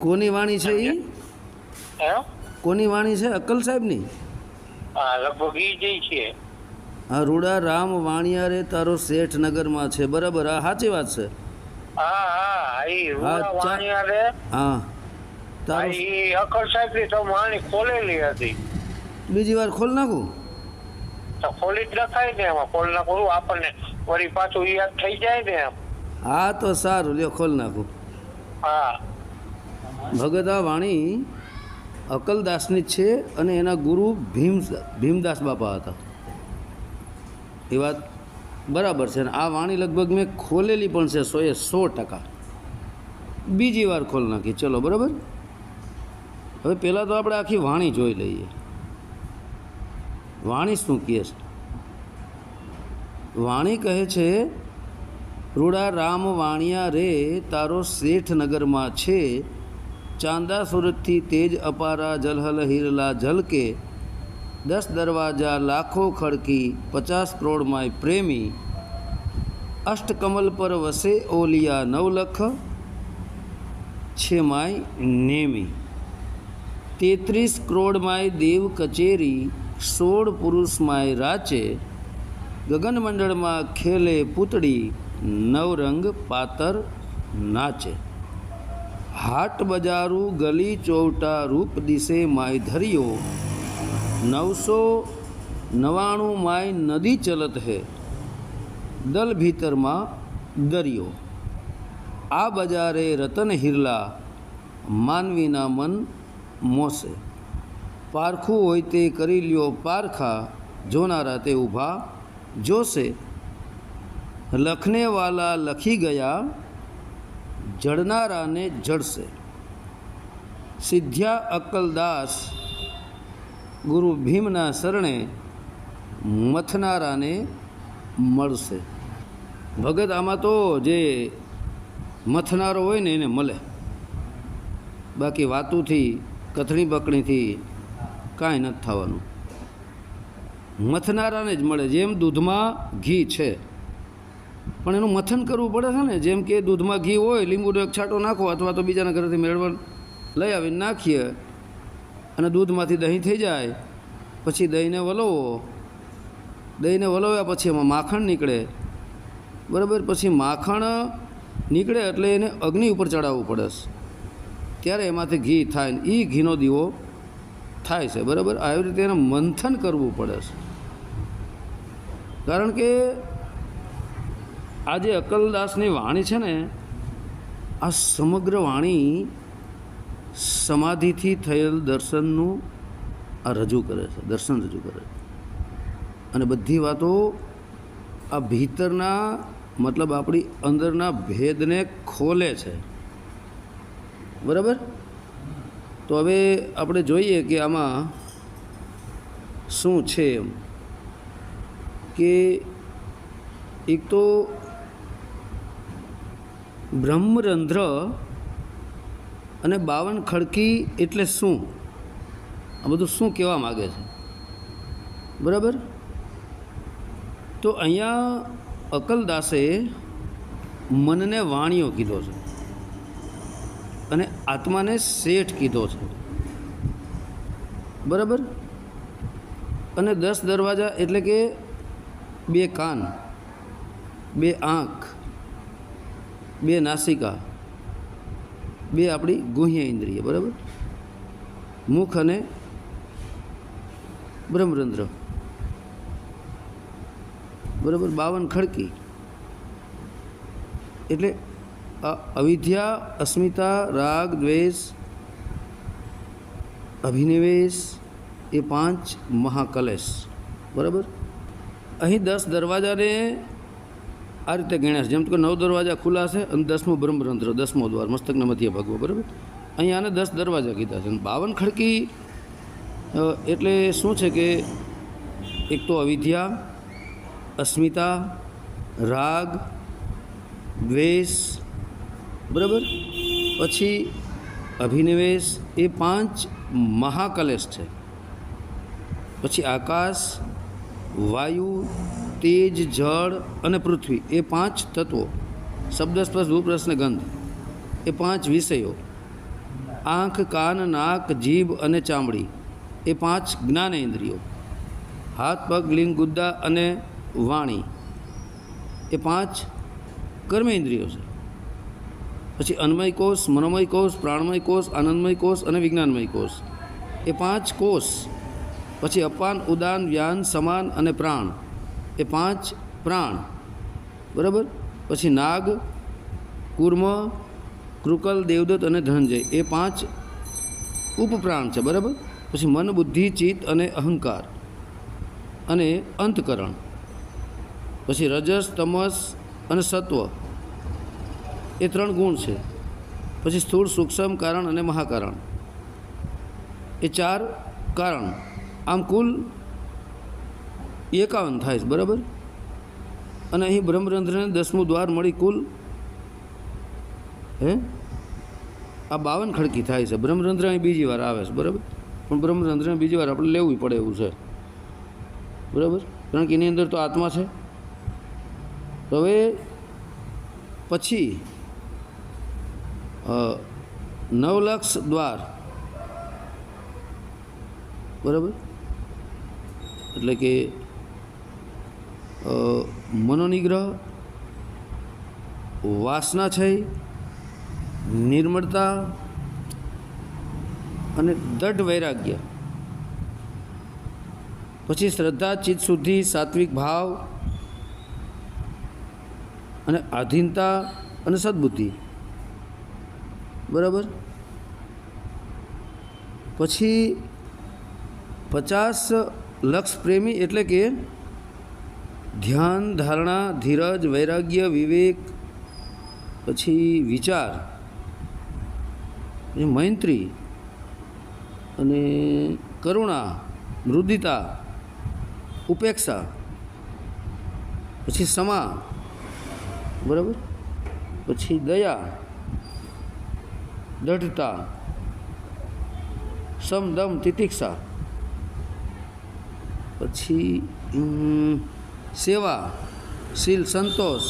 કોની વાણી છે એ હે? કોની વાણી છે? અક્કલ સાહેબની? હા લગભગ જ છે. હા રૂડા રામ વાણિયારે તારો શેઠ નગરમાં છે. બરાબર આ સાચી વાત છે. હા હા ઈ રૂડા હા, વાણિયા રે. હા. હા, તારો ઈ અકર સાહેબ તો વાણી ખોલેલી હતી. બીજી વાર ખોલ નાખું? તો ખોલી જ નખાય ને એમાં. ખોલ નાખું આપણને વળી પાછું યાદ થઈ જાય ને એમ. હા તો સારું. લ્યો ખોલ નાખું. હા. ભગત આ વાણી અકલદાસની છે અને એના ગુરુ ભીમ ભીમદાસ બાપા હતા. એ વાત બરાબર છે આ વાણી લગભગ મેં ખોલેલી પણ છે સો એ સો ટકા. બીજી વાર ખોલ નાખી. ચલો, બરાબર? હવે પહેલાં તો આપણે આખી વાણી જોઈ લઈએ. વાણી શું કહે છે? વાણી કહે છે, રૂડા રામ વાણિયા રે, તારો શેઠ નગરમાં છે ચાંદા સુરતથી તેજ અપારા જલહલ હિરલા જલકે દસ દરવાજા લાખો ખડકી, પચાસ કરોડમાંય પ્રેમી. અષ્ટકમલ પર વસે ઓલિયા નવલખ, છે માય નેમી. તેત્રીસ કરોડમાંય દેવ કચેરી, સોળ પુરુષમાંય રાચે. ગગનમંડળમાં ખેલે પૂતળી, નવરંગ પાતર નાચે. હાટ બજારું ગલી ચોવટા રૂપ દિશે માય ધર્યો. નવસો નવાણું માય નદી ચલત હે. દલ ભીતરમાં દરિયો. આ બજારે રતન હિરલા માનવીના મન મોસે પારખું હોય તે કરી લ્યો પારખા જોનારા તે ઊભા જોશે. લખનેવાલા લખી ગયા જડનારાને જડશે સિદ્ધ્યા અક્કલદાસ ગુરુ ભીમના શરણે મથનારાને મળશે. ભગત આમાં તો જે મથનારો હોય ને એને મળે. બાકી વાતુથી કથણી બકણીથી કાંઈ નથી થવાનું. મથનારાને જ મળે, જેમ દૂધમાં ઘી છે. પણ એનું મથન કરવું પડે છે ને. જેમ કે દૂધમાં ઘી હોય, લીંબુનો એક છાંટો નાખો અથવા તો બીજાના ઘરેથી મેળવણ લઈ આવીને નાખીએ અને દૂધમાંથી દહીં થઈ જાય. પછી દહીંને વલોવો. દહીંને વલોવ્યા પછી એમાં માખણ નીકળે. બરાબર? પછી માખણ નીકળે એટલે એને અગ્નિ ઉપર ચડાવવું પડે ત્યારે એમાંથી ઘી થાય ને એ ઘીનો દીવો થાય છે. બરાબર? આવી રીતે એને મંથન કરવું પડે છે. કારણ કે આ જે અકલદાસની વાણી છે ને, આ સમગ્ર વાણી સમાધિથી થયેલ દર્શનનું આ રજૂ કરે છે, દર્શન રજૂ કરે છે. અને બધી વાતો આ ભીતરના, મતલબ આપણી અંદરના ભેદને ખોલે છે. બરાબર? તો હવે આપણે જોઈએ કે આમાં શું છે એમ. કે એક તો બ્રહ્મરંધ્ર અને બાવન ખડકી એટલે શું? આ બધું શું કહેવા માગે છે? બરાબર? તો અહીંયા અકલદાસે મનને વાણીઓ કીધો છે અને આત્માને શેઠ કીધો છે. બરાબર? અને દસ દરવાજા એટલે કે બે કાન, બે આંખ બે નાસિકા, બે આપણી ગુહ્ય ઇન્દ્રિય, બરાબર? મુખ અને બ્રહ્મરંધ્ર. બરાબર? બાવન ખડકી. એટલે અવિદ્યા, અસ્મિતા, રાગ, દ્વેષ, અભિનિવેશ, એ પાંચ મહાકલેશ. બરાબર? અહીં દસ દરવાજાને આ રીતે ગણ્યા છે. જેમ કે નવ દરવાજા ખુલ્લા છે અને દસમો બ્રહ્મરંધ્ર, દસમો દ્વાર, મસ્તકના મધ્ય ભાગવો બરાબર? અહીંયા આને દસ દરવાજા કીધા છે. અને બાવન ખડકી એટલે શું છે કે એક તો અવિદ્યા અસ્મિતા, રાગ, દ્વેષ, બરાબર? પછી અભિનિવેશ, એ પાંચ મહાકલેશ છે. પછી આકાશ, વાયુ તેજ, જળ અને પૃથ્વી એ પાંચ તત્વો. શબ્દસ્પર્શ, ભૂપ્રશ્ન, ગંધ એ પાંચ વિષયો. આંખ, કાન, નાક, જીભ અને ચામડી એ પાંચ જ્ઞાનેન્દ્રિયો. હાથ, પગ, લિંગ, ગુદ્દા અને વાણી એ પાંચ કર્મેન્દ્રિયો છે. પછી અન્મય કોષ, મનોમય કોષ, પ્રાણમય કોષ, આનંદમય કોષ અને વિજ્ઞાનમય કોષ એ પાંચ કોષ. પછી અપાન, ઉદાન, વ્યાન, સમાન અને પ્રાણ એ પાંચ પ્રાણ. બરાબર? પછી નાગ, કુર્મ, કૃકલ, દેવદત્ત અને ધનંજય. એ પાંચ ઉપપ્રાણ છે, બરાબર? પછી મન, બુદ્ધિ, ચિત્ત અને અહંકાર. અને અંતકરણ. પછી રજસ, તમસ અને સત્વ. એ ત્રણ ગુણ છે. પછી સ્થૂળ, સૂક્ષ્મ, કારણ અને મહાકારણ. એ ચાર કારણ. આમ કુલ એકાવન થાય છે, બરાબર? અને અહીં બ્રહ્મરંધ્રને દસમું દ્વાર મળી કુલ, હે? આ બાવન ખડકી થાય છે. બ્રહ્મરંધ્ર અહીં બીજી વાર આવે છે, બરાબર? પણ બ્રહ્મરંધ્રને બીજી વાર આપણે લેવું પડે એવું છે. બરાબર? કારણ કે એની અંદર તો આત્મા છે. હવે પછી નવલક્ષ દ્વાર. બરાબર? એટલે કે મનોનિગ્રહ, વાસના છે, નિર્મળતા અને દઢ વૈરાગ્ય. પછી શ્રદ્ધા, ચિત્ત શુદ્ધિ, સાત્વિક ભાવ અને આધીનતા અને સદબુદ્ધિ. બરાબર? પછી પચાસ લક્ષ પ્રેમી એટલે કે ધ્યાન, ધારણા, ધીરજ, વૈરાગ્ય, વિવેક, પછી વિચાર મૈત્રી અને કરુણા, મૃદિતા, ઉપેક્ષા, પછી સમા, બરાબર? પછી દયા દઢતા સમદમ, તિતિક્ષા, પછી સેવા, શીલ સંતોષ,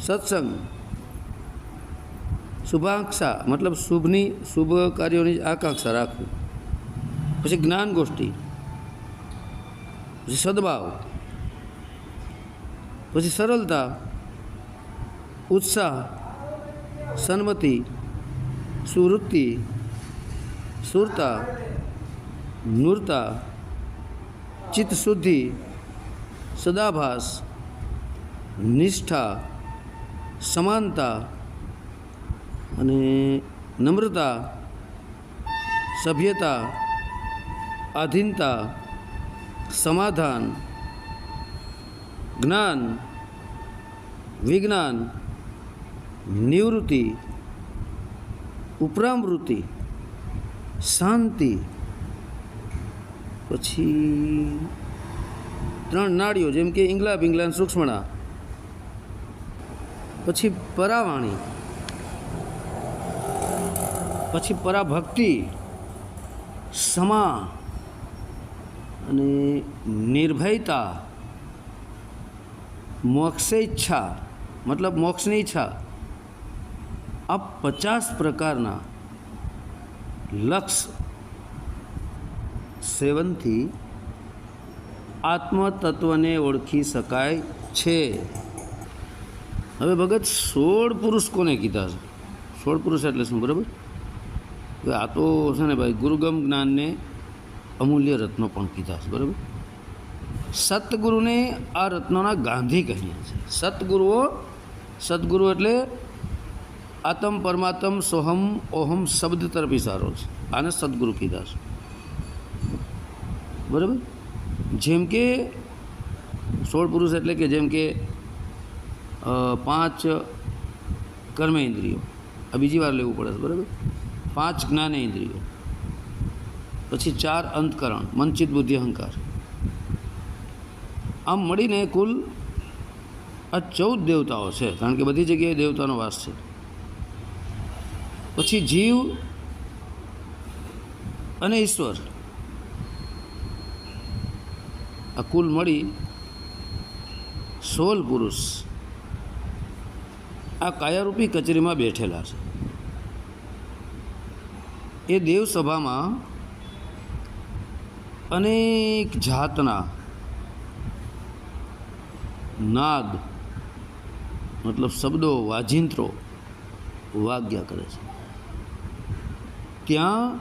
સત્સંગ શુભાંક્ષા મતલબ શુભની, શુભ કાર્યોની આકાંક્ષા રાખવી. પછી જ્ઞાન ગોષ્ઠી, પછી સદભાવ, પછી સરળતા, ઉત્સાહ, સન્મતિ, સુવૃત્તિ, સુરતા, નૂરતા ચિત્તશુદ્ધિ સદાભાસ નિષ્ઠા સમાનતા અને નમ્રતા સભ્યતા આધીનતા સમાધાન જ્ઞાન વિજ્ઞાન નિવૃત્તિ ઉપરામવૃત્તિ શાંતિ પછી ત્રણ નાળીઓ, જેમ કે ઇંગલા બિંગલા સૂક્ષ્મણા. પછી પરાવાણી. પછી પરાભક્તિ, સમા અને નિર્ભયતા, મોક્ષે ઈચ્છા, મતલબ મોક્ષની ઈચ્છા. આ પચાસ પ્રકારના લક્ષ સેવનથી આત્મતત્વને ઓળખી શકાય છે. હવે ભગત સોળ પુરુષ કોને કીધા છે? સોળ પુરુષ એટલે શું, બરાબર? હવે આ તો છે ને ભાઈ ગુરુગમ જ્ઞાનને અમૂલ્ય રત્નો પણ કીધા છે, બરાબર? સતગુરુને આ રત્નોના ગાંધી કહીએ છે. સતગુરુઓ સદગુરુ એટલે આતમ પરમાત્મ સોહમ ઓહમ શબ્દ તરફ ઇશારો છે. આને સદગુરુ કીધા છે. બરાબર? જેમ કે સોળ પુરુષ એટલે કે જેમ કે પાંચ કર્મેન્દ્રિયો આ બીજી વાર લેવું પડે છે, બરાબર? પાંચ જ્ઞાનેન્દ્રિયો પછી ચાર અંતકરણ મનચિત બુદ્ધિ અહંકાર. આમ મળીને કુલ આ ચૌદ દેવતાઓ છે, કારણ કે બધી જગ્યાએ દેવતાનો વાસ છે. પછી જીવ અને ઈશ્વર. આ કુલ મળી સોળ પુરુષ આ કાયારૂપી કચેરીમાં બેઠેલા છે. એ દેવસભામાં અનેક જાતના નાદ, મતલબ શબ્દો, વાજિંત્રો વાગ્યા કરે છે. ત્યાં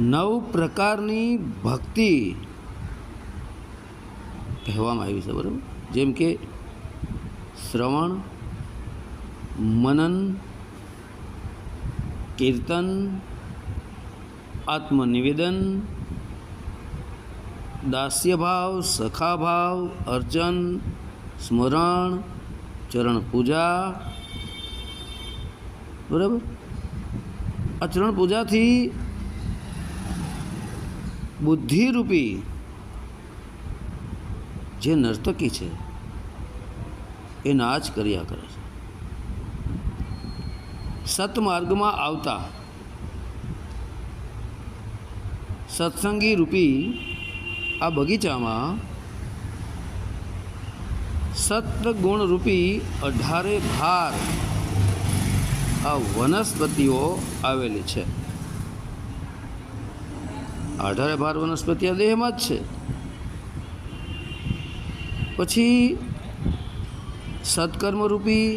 નવ પ્રકારની ભક્તિ કહેવામાં આવી છે, બરાબર? જેમ કે શ્રવણ, મનન, કીર્તન, આત્મનિવેદન, દાસ્યભાવ, સખાભાવ, અર્ચન, સ્મરણ ચરણ પૂજા બરાબર? આ ચરણ પૂજાથી બુદ્ધિરૂપી જે નર્તકી છે એ નાચ કર્યા કરે છે. સતમાર્ગમાં આવતા સત્સંગી રૂપી આ બગીચામાં સત્ગુણ રૂપી અઢારે ભાર આ વનસ્પતિઓ આવેલી છે. અઢારે ભાર વનસ્પતિ આ દેહમાં જ છે. પછી સત્કર્મરૂપી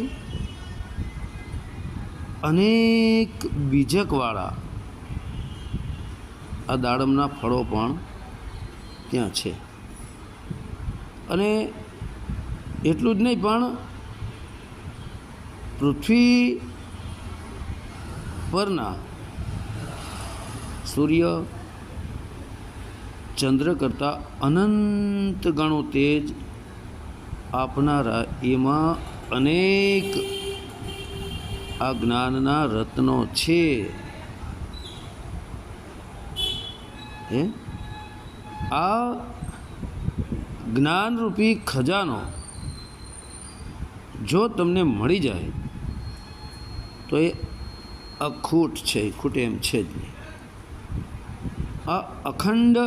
અનેક બીજકવાળા આ દાડમના ફળો પણ ત્યાં છે. અને એટલું જ નહીં, પણ પૃથ્વી પરના સૂર્ય ચંદ્ર કરતાં અનંત ગણો તેજ આપનારા એમાં અનેક આ જ્ઞાનના રત્નો છે. હે? આ જ્ઞાનરૂપી ખજાનો જો તમને મળી જાય, તો એ અખૂટ છે ખૂટે એમ છે જ નહીં. આ અખંડ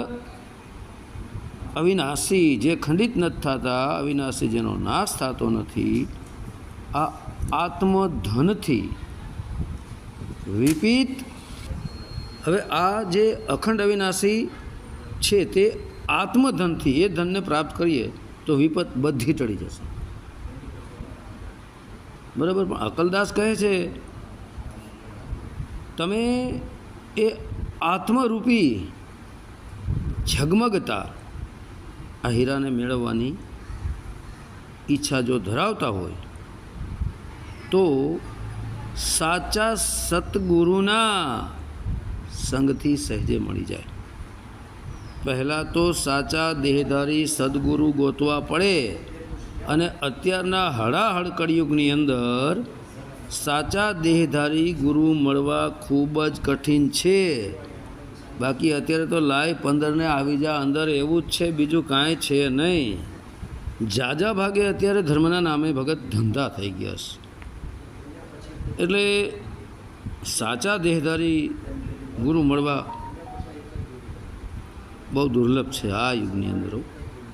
અવિનાશી જે ખંડિત નથી થતા, અવિનાશી જેનો નાશ થતો નથી, આ આત્મધનથી વિપિત હવે આ જે અખંડ અવિનાશી છે તે આત્મધનથી, એ ધનને પ્રાપ્ત કરીએ તો વિપત બધી ટળી જશે. બરાબર? પણ અકલદાસ કહે છે, તમે એ આત્મરૂપી ઝગમગતા આ હીરાને મેળવવાની ઈચ્છા જો ધરાવતા હોય, તો સાચા સતગુરુના સંગથી સહેજે મળી જાય. પહેલાં તો સાચા દેહધારી સદગુરુ ગોતવા પડે અને અત્યારના હળાહળ કળિયુગની અંદર સાચા દેહધારી ગુરુ મળવા ખૂબ જ કઠિન છે. બાકી અત્યારે તો લાય પંદરને આવી જા, અંદર એવું જ છે, બીજું કાંઈ છે નહીં. જાજા ભાગે અત્યારે ધર્મના નામે ભગત ધંધા થઈ ગયા છે. એટલે સાચા દેહધારી ગુરુ મળવા બહુ દુર્લભ છે આ યુગની અંદર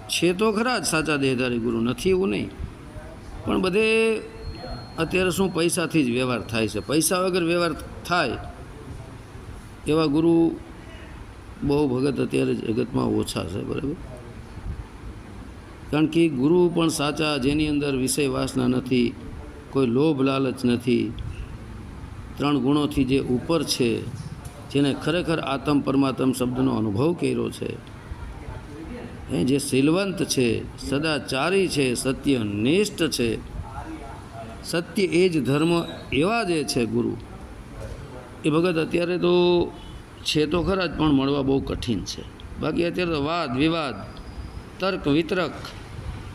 છે તો ખરા જ સાચા દેહધારી ગુરુ, નથી એવું નહીં. પણ બધે અત્યારે શું પૈસાથી જ વ્યવહાર થાય છે. પૈસા વગર વ્યવહાર થાય એવા ગુરુ બહુ ભગત અત્યારે જગતમાં ઓછા છે, બરાબર? કારણ કે ગુરુ પણ સાચા, જેની અંદર વિષય વાસના નથી, કોઈ લોભ લાલચ નથી, ત્રણ ગુણોથી જે ઉપર છે, જેને ખરેખર આત્મ પરમાત્મ શબ્દનો અનુભવ કર્યો છે એ જે શીલવંત છે, સદાચારી છે સત્યનિષ્ઠ છે, સત્ય એ જ ધર્મ એવા જે છે ગુરુ. એ ભગત અત્યારે તો છે તો ખરા જ, પણ મળવા બહુ કઠિન છે. બાકી અત્યારે તો વાદ, વિવાદ, તર્ક, વિતર્ક,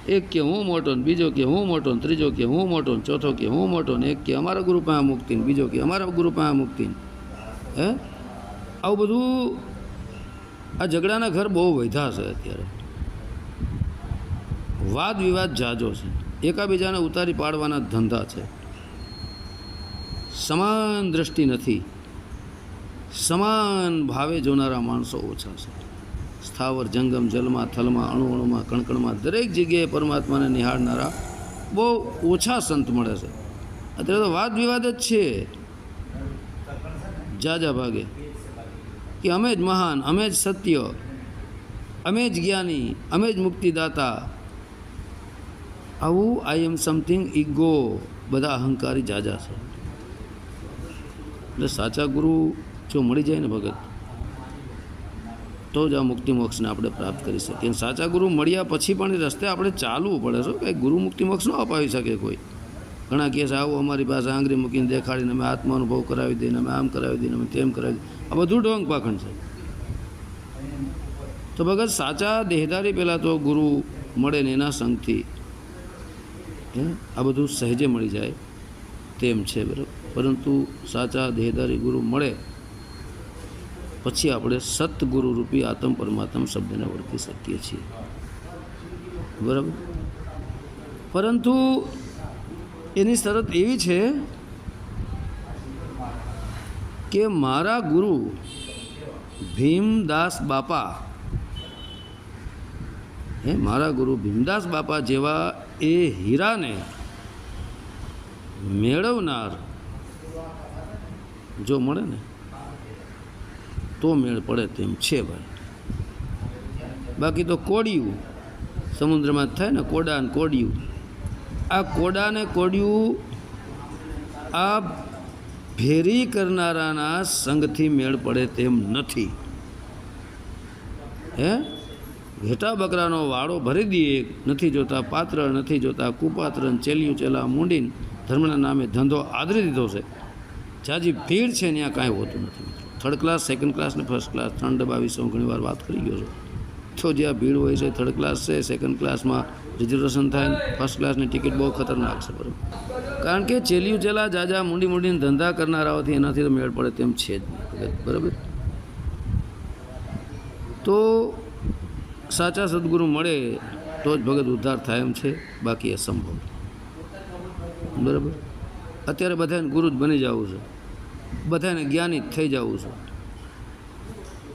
એક કે હું મોટો ને બીજો કે હું મોટો ને ત્રીજો કે હું મોટો ને ચોથો કે હું મોટો ને એક કે અમારા ગુરુ પાસે મુક્તિ ને બીજો કે અમારા ગુરુ પાસે મુક્તિ હે? આવું બધું આ ઝઘડાના ઘર બહુ વધ્યા છે અત્યારે. વાદ, વિવાદ જાજો છે. એકાબીજાને ઉતારી પાડવાના ધંધા છે. સમાન દ્રષ્ટિ નથી. સમાન ભાવે જોનારા માણસો ઓછા છે. સ્થાવર જંગમ, જલમાં, થલમાં અણુ અણુમાં કણકણમાં દરેક જગ્યાએ પરમાત્માને નિહાળનારા બહુ ઓછા સંત મળે છે. અત્યારે તો વાદ વિવાદ જ છે. જાજા ભાગે. કે અમે જ મહાન, અમે જ સત્ય, અમે જ જ્ઞાની, અમે જ મુક્તિદાતા. આવું આઈ એમ સમથિંગ ઈગો બધા અહંકારી જાજા છે. એટલે સાચા ગુરુ જો મળી જાય ને ભગત, તો જ આ મુક્તિ મોક્ષને આપણે પ્રાપ્ત કરી શકીએ. સાચા ગુરુ મળ્યા પછી પણ રસ્તે આપણે ચાલવું પડે છે. કંઈ ગુરુ મુક્તિ મોક્ષ ન અપાવી શકે કોઈ. ઘણા કેસ આવો અમારી પાસે આંગળી મૂકીને દેખાડીને અમે આત્માનુભવ કરાવી દઈને અમે આમ કરાવી દઈને અમે તેમ કરાવી દઈએ. આ બધું ઢોંગ પાખંડ છે. તો ભગત સાચા દેહદારી પહેલાં તો ગુરુ મળે ને એના સંગથી આ બધું સહેજે મળી જાય તેમ છે બરાબર. પરંતુ સાચા દેહદારી ગુરુ મળે પછી આપણે સતગુરુ રૂપી આત્મ પરમાત્મ શબ્દને ઓળખી શકીએ છીએ. બરાબર? પરંતુ એની શરત એવી છે કે મારા ગુરુ ભીમદાસ બાપા, હે, મારા ગુરુ ભીમદાસ બાપા જેવા એ હીરાને મેળવનાર જો મળે ને તો મેળ પડે તેમ છે ભાઈ. બાકી તો કોડિયું સમુદ્રમાં થાય ને કોડા ને કોડિયું. આ કોડા ને કોડિયું આ ભેરી કરનારાના સંગથી મેળ પડે તેમ નથી. હે? ઘેટા બકરાનો વાળો ભરી દઈએ નથી જોતા પાત્ર, નથી જોતા કુપાત્ર ચેલિયું ચેલા મૂંડીને ધર્મના નામે ધંધો આદરી દીધો છે. જાજી ભીડ છે ત્યાં કાંઈ હોતું નથી. થર્ડ ક્લાસ સેકન્ડ ક્લાસ ને ફર્સ્ટ ક્લાસ ત્રણ ડબ્બા વિશે હું ઘણીવાર વાત કરી ગયો છું. તો જ્યાં ભીડ હોય છે થર્ડ ક્લાસ છે સેકન્ડ ક્લાસમાં રિઝર્વેશન થાય ને ફર્સ્ટ ક્લાસની ટિકિટ બહુ ખતરનાક છે બરાબર. કારણ કે ચેલિયું ચેલા, જાજા, મૂંડી મૂંડીને ધંધા કરનારાઓથી એનાથી તો મેળ પડે તેમ છે જ નહીં બરાબર? તો સાચા સદગુરુ મળે તો જ ભગત ઉદ્ધાર થાય એમ છે, બાકી અસંભવ. બરાબર? અત્યારે બધાને ગુરુ જ બની જવું છે. બધાને જ્ઞાનિત થઈ જવું છું.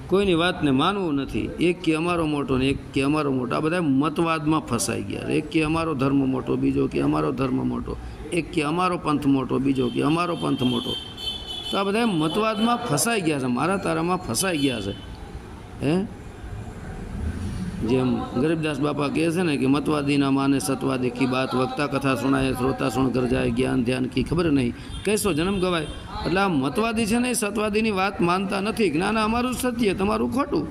કોઈની વાતને માનવું નથી. એક કે અમારો મોટો ને એક કે અમારો મોટો. આ બધા મતવાદમાં ફસાઈ ગયા. એક કે અમારો ધર્મ મોટો, બીજો કે અમારો ધર્મ મોટો. એક કે અમારો પંથ મોટો, બીજો કે અમારો પંથ મોટો. તો આ બધા મતવાદમાં ફસાઈ ગયા છે. મારા તારામાં ફસાઈ ગયા છે. હે? જેમ ગરીબદાસ બાપા કહે છે ને કે મતવાદીના માને સતવાદી કી બાત, વક્તા કથા સુણાય, શ્રોતા સુણ કર જાય, જ્ઞાન ધ્યાન કી ખબર નહીં. કહેશો જન્મ ગવાય. એટલે આ મતવાદી છે ને એ સતવાદીની વાત માનતા નથી. કે ના ના અમારું સત્ય, તમારું ખોટું.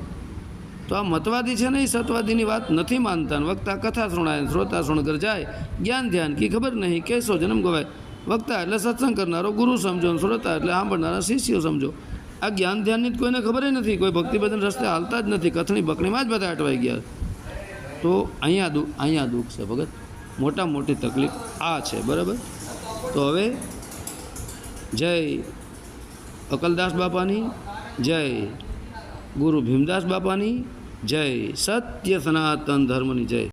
તો આ મતવાદી છે ને એ સતવાદીની વાત નથી માનતા વક્તા કથા સુણાય, શ્રોતા સુણ કર જાય, જ્ઞાન ધ્યાન કી ખબર નહીં. કહેશો જન્મ ગવાય. વક્તા એટલે સત્સંગ કરનારો ગુરુ સમજો શ્રોતા એટલે સાંભળનારા શિષ્યો સમજો. આ જ્ઞાન ધ્યાનની કોઈને ખબર નથી. કોઈ ભક્તિભજન રસ્તે હાલતા જ નથી. કથણી બકણીમાં જ બધા અટવાઈ ગયા. તો અહીંયા દુઃખ અહીંયા દુઃખ છે ભગત. મોટા મોટી તકલીફ આ છે, બરાબર? તો હવે જય અકલદાસ બાપાની, જય ગુરુ ભીમદાસ બાપાની, જય સત્ય સનાતન ધર્મની જય.